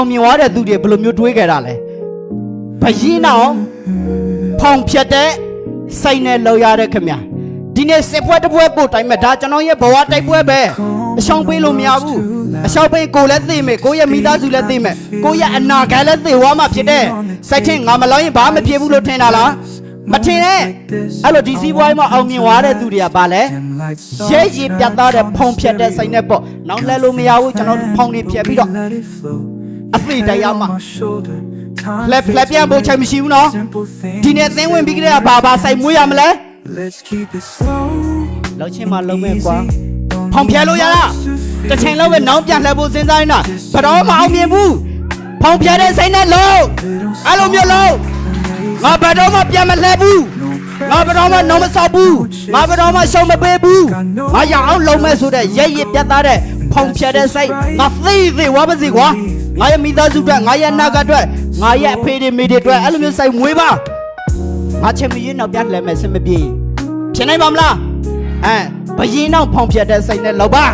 အောင်မြင်သွားတဲ့သူတွေဘယ်လိုမျိုးတွေးကြတာလဲဘယင်းအောင်ဖောင်ဖြတ်တဲ့စိတ်နဲ့လောက်ရတဲ့ခင်ဗျာဒီနေ့စစ်ပွဲတစ်ပွဲပို့တိုင်းမဲ့ဒါကျွန်တော်ရဲ့ဘဝတိုက်ပွဲပဲအရှောင်ပေးလို့မရဘူးအရှောင်ပေးကိုလည်းသိမယ်ကိုရဲ့မိသားစုလည်းသိမယ်ကိုရဲ့အနာဂတ်လည်းသိသွားမှဖြစ်တဲ့စိတ်ချင်းငါမလောက်ရင်ဘာမှမဖြစ်ဘူးလို့ထင်တာလားမထင်နဲ့အဲ့လိုဒီစီးပွားရေးမှာအောင်မြင်သွားတဲ့သူတွေကဘာလဲရဲရည်ပြတ်သားတဲ့ဖုံဖြတ်တဲ့စိတ်နဲ့ပေါ့နောက်လဲလို့မရဘူးကျွန်တော်တို့ဖုံတွေဖြတ်ပြီးတော့ အသိတရားမှာလက်လက်ပြန်ဖို့ချိန်မရှိဘူးနော်ဒီနေ့သင်းဝင်ပြီးကြတဲ့ဘာဘာစိုက်မွေးရမလဲ Let's keep it slow လောက်ချင်းမှလုံးမဲ့ကွာဖုံဖြတ်လို့ရလားတစ်ချိန်လုံးပဲနောင်ပြန်လှည့်ဖို့စဉ်းစားနေတာဘယ်တော့မှအောင်မြင်ဘူးဖုံဖြတ်တဲ့စိတ်နဲ့လုံးအဲ့လိုမျိုးလုံးငါဘယ်တော့မှပြန်မလှည့်ဘူးငါဘယ်တော့မှနောင်မဆောက်ဘူးငါဘယ်တော့မှရှုံးမပေးဘူးငါရအောင်လုံးမဲ့ဆိုတဲ့ရဲရည်ပြတ်သားတဲ့ဖုံဖြတ်တဲ့စိတ်ငါသိသိဝါပါစီကွာ ငါရဲ့မိသားစုအတွက်ငါရဲ့နာကအတွက်ငါရဲ့အဖေတွေမိတွေအတွက်အဲ့လိုမျိုးစိတ်မွေးပါငါချင်မရင်တော့ပြန်လှည့်မယ်စင်မပြေဖြစ်နိုင်ပါမလားအဲဘယင်းတော့ဖောင်ဖြတ်တဲ့စိတ်နဲ့လောက်ပါ